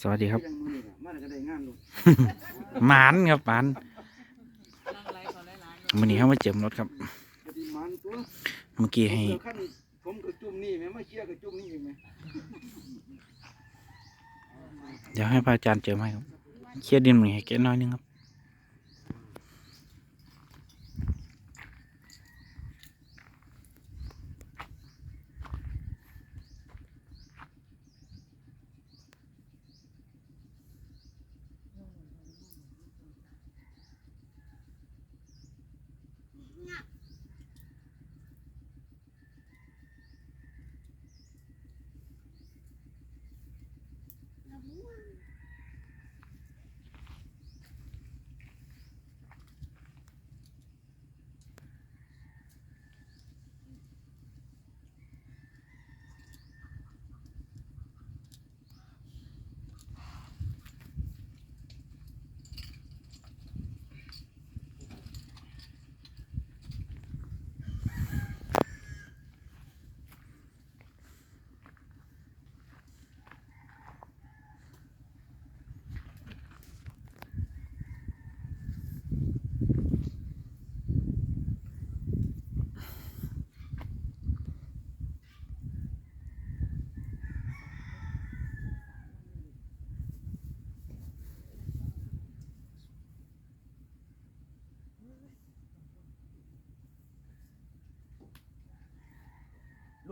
สวัสดีครับยังมือนี่ล่ะมันก็ได้งานลูกหมานครับหมานวันนี้เขามาเจิมรถครับก็ดีมันตัวเมื่อกี้ให้เดี๋ยวขั้นผมก็จุ่มนี่แม่มาเชี่ยก็จุ่มนี่อีกไหมเดี๋ยวให้พระอาจารย์เจิมให้ครับ เคลียร์ดินหน่อยให้แกน้อยนึงครับ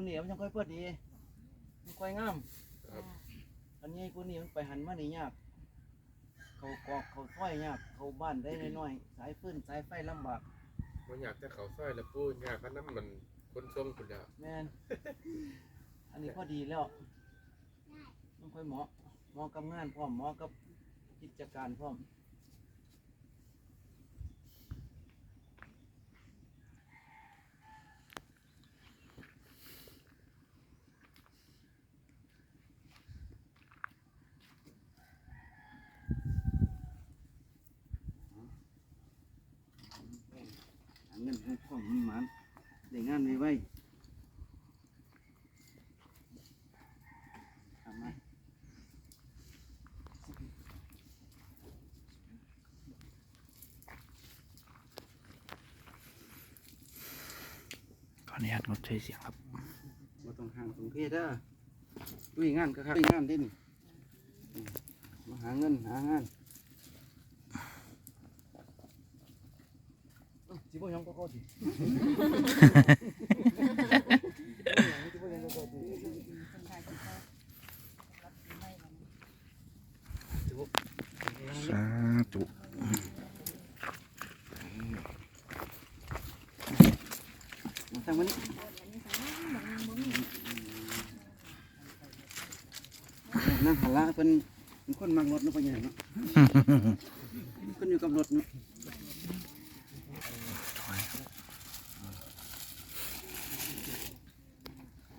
รุ่นนี้มันยังค่อยเปิดดี มันค่อยงามอันนี้กูนี่มันไปหันมานี่ยาก เขากอกเขาซ้อยยาก เขาบ้านได้น้อยๆสายฟืนสายไฟลำบาก มันอยากจะเขาซอยแล้วปูอยากเพราะน้ำมันคนทรงคุณแล้วแม่นอันนี้พอดีแล้วมันค่อยเหมาะ เหมาะกับงานพร้อม เหมาะกับกิจการพร้อม หาเงินให้พ่อมีหมัน ได้งานไวไวทำไมขออนุญาตงดใช้เสียงครับบ่ต้องห่างตรงเพศเด้อดุยงานก็ครับดุยงานเด้นี่อืมมาหาเงินหางานเอ้า สิบ่ยังก็ก็สิสิบ่ยังก็ก็สิสิบ่สาธุมาทางวันนี้นั่งหันละเพิ่นเป็นคนมักรถเนาะพ่อใหญ่เนาะเพิ่นอยู่กับรถเนาะ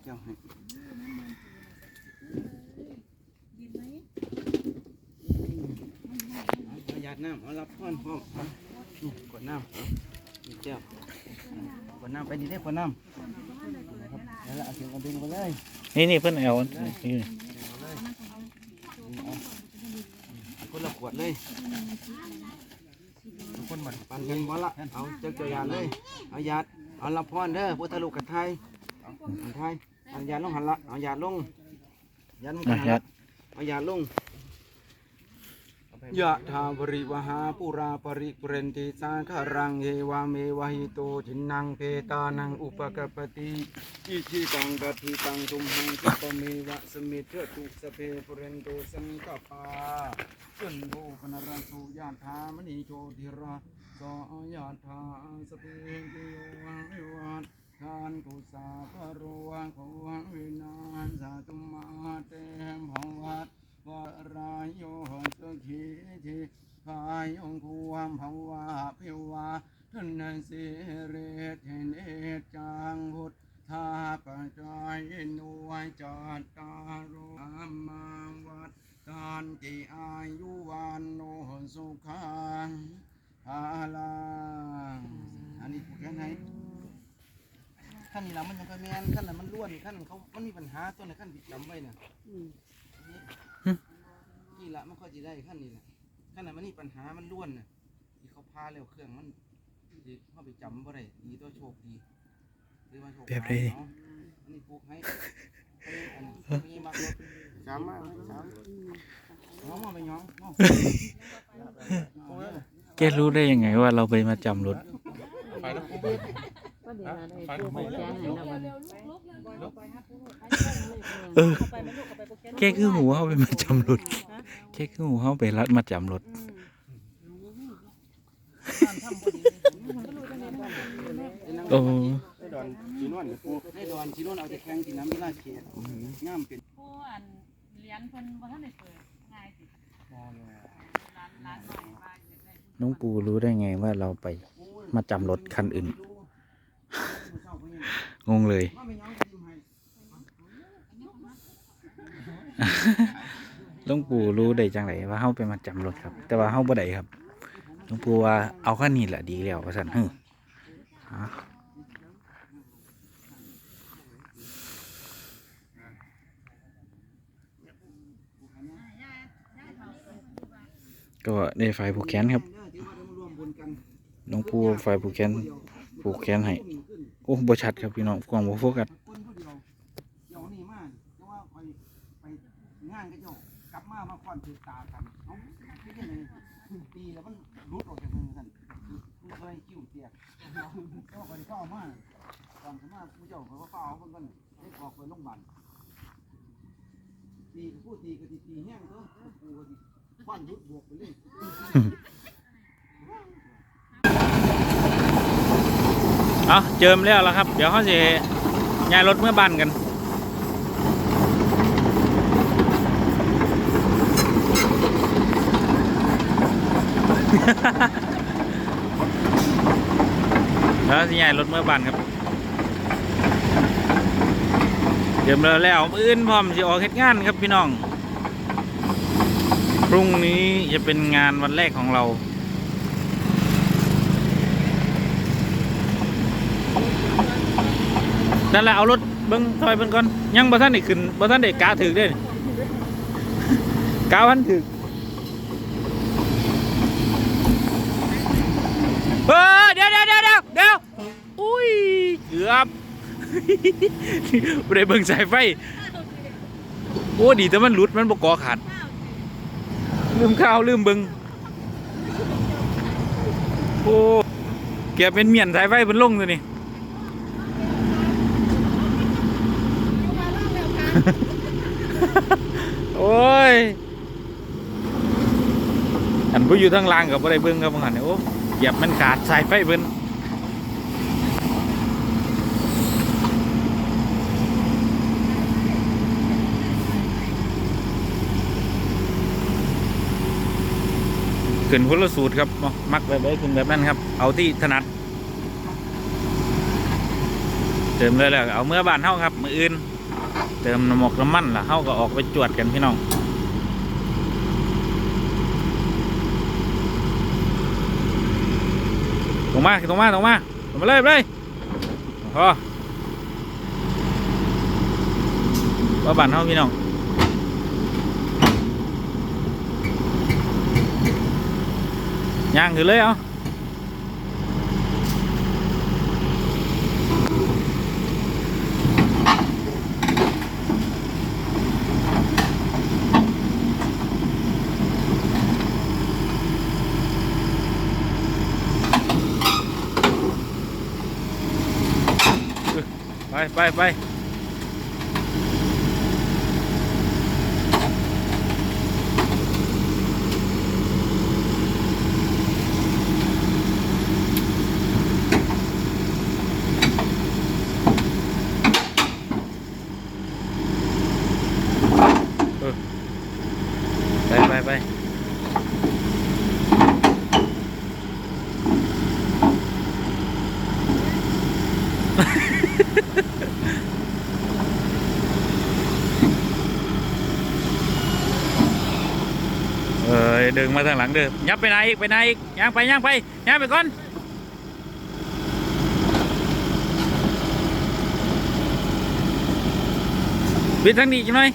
เจ้าให้เอาหยาดน้ำเอารับพรพร้อมเอานี่กดน้ำนี่เจ้ากดน้ำไปดีได้อกดน้ำนะครับแล้วละเอาเสียงกระดิ่งไปเลยนี่นี่เพื่อนเอานี่คนละขวดเลยทุกคนบัดปันกันบ่ละ เอาเจ้าเจ้ายาดเลย เอายาดเอารับพรเด้อพุทธลูกกับไทยอันไทย เอาหยาดลงหันละเอาหยาดลงหยาดลงอะหันยัละดเอาหยาดลงยะทาวริวหาปุราปริปุเรนติสาคารังเอวาเมวะหิโตทินังเพตานังอุปกปปติอิจิตังปฏิตังตุมหังคิปะเมวะสมิทเถตุสเพปุเรนโตสังกปาจันโทปนรสุยะธามณีโชติระโสยะธาสเพติโยวิวัต ทานกุสาภโรวะโควะวินาศาตุมาเตมภวัตวรายโยสุขีทิพายองความภาวะพิวาทุนสิเรศเนจังหุดทาปจายนวยจัตตารุอามาวัดตานติอายุวันโนสุขังอาลังอันนี้ผูกแค่ไหน ขั้นนี้ละมันยังก็แมนขั้นนั้นมันล้วนขั้นนั้นเขามันมีปัญหาตัวไหนขั้นที่จำไว้น่ะนละมันค่อยสิได้ขั้นนี้แหละขั้นนั้นมันนี่ปัญหามันล้วนน่ะที่เขาพาแล้วเครื่องมันดีเข้าไปจำบ่ได้ดีตัวโชคดีหรือว่าโชคแบบใดร้ายเนาะอันนี้ปลูกให้ให้อันนี้มักรถสามมาสามน้องมาไปน้องน้องแกรู้ได้ยังไงว่าเราไปมาจำรถไปนะปู ก็เดี๋ยวนะได้ปูผูกแขนให้นะวันนี้เออแกคือหูเขาไปมาจำรถแกคือหูเขาไปรัดมาจำรถโอ้ให้ดอนสีนวลปลูกให้ดอนสีนวลเอาแต่แข้งสีน้ำมีลาเขตงามเป็นผู้อันเรียนเพิ่นบ่ทันได้เปิดง่ายสิร้านร้านหน่อยว่าอยากได้น้องปูรู้ได้ไงว่าเราไปมาจำรถคันอื่น งงเลยว่าไม่น้องจะดูให้หลวงปู่รู้ได้จังไรว่าเฮาไปมาจำรถครับ แต่ว่าเฮาบ่ได้ครับหลวงปู่ว่าเอาคันนี้แหละดีแล้วว่าซั่นเฮ้อฮะก็ได้ไฟผูกแขนครับเด้อที่ว่าได้มารวมบุญกันหลวงปู่ไฟผูกแขนผูกแขนให้ โอ้บ่ชัดครับพี่น้องกล้องบ่โฟกัสคนผู้เดียวเดี๋ยวนี้มาแต่ว่าไปไปงานก็เจ้ากลับมามาควันถือตากันเอ้าไม่ใช่เลยตีแล้วมันรุดออกจากมือกันมันเคยคิ้วเตียกก็คอยเข้ามาก่อนสมาผู้เจ้าเขาก็เข้าเอาคนกันให้กอกไปโรงพยาบาลตีผู้ตีก็ตีตีแห้งเถอะปูก็ตีควันรุดบวกไปเลย เอาเจิมแล้วแล้วครับ เดี๋ยวเขาจะย้ายรถเมื่อบ้านกันแล้วจะย้ายรถเมื่อบ้านครับเจิมแล้วแล้วมื้ออื่นพร้อมจะออกเฮ็ดงานครับพี่น้อง พรุ่งนี้จะเป็นงานวันแรกของเรา นั่นแหละเอารถเบิ้งถอยเบิ้งก่อนยังบ่ท่านได้ขึ้นบ่ท่านได้กาถึกเด้กาพันถึกเออเดี๋ยวเดี๋ยวเดี๋ยวเดี๋ยวเดี๋ยวอุ้ยเกือบบ่ได้เบิ่งสายไฟโอ้ดีแต่มันหลุดมันบ่ก่อขาดลืมข้าวลืมเบิ่งโอ้แกเป็นเมียนสายไฟเพิ่นลงตัวนี้ โอ้ยอันผู้อยู่ทางล่างกับบ่ได้เบิ่งครับบางหันเนี่ยโอ้เหยียบมันขาดสายไฟเพิ่นขึ้นคนละสูตรครับ มักแบบใดขึ้นแบบนั้นครับ เอาที่ถนัด เติมเลยแล้วเอาเมื่อบานเฮาครับ มืออื่น เติมน้ำมกน้ำมันล่ะเฮาก็ออกไปจวดกันพี่น้องตรงมาตรงมาตรงมาตรงมาเลยไปเลยพอว่าบ้านเฮาพี่น้องย่างถือเลยเอา ไปไปไปเออไปไปไปเออเดินมาทางหลังเดินยับไปไหนอีกไปไหนอีกย่างไปย่างไปย่างไปก่อนปิดทางนี้จังหน่อย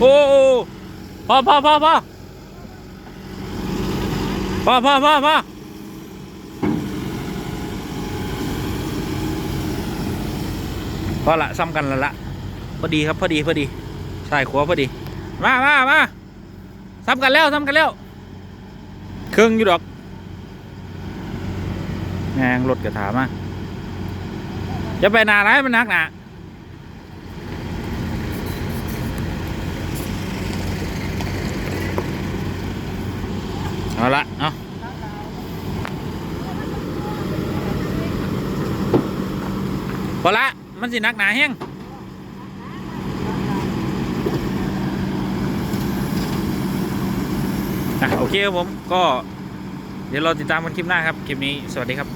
โอ้โอ้พอพอพอพอพอพอพอพอพอละซ้ำกันล้วละพอดีครับพอดีพอดีใช่ขวาพอดี มามามา ซ้ำกันแล้วซ้ำกันแล้ว เครื่องอยู่ดอกแงงรถกระถามาจะไปนาไรมันนักหนาเอาละเอาพอละ มันสินักหนาแห้ง อะโอเคครับผมก็เดี๋ยวเราติดตามกันคลิปหน้าครับ คลิปนี้สวัสดีครับ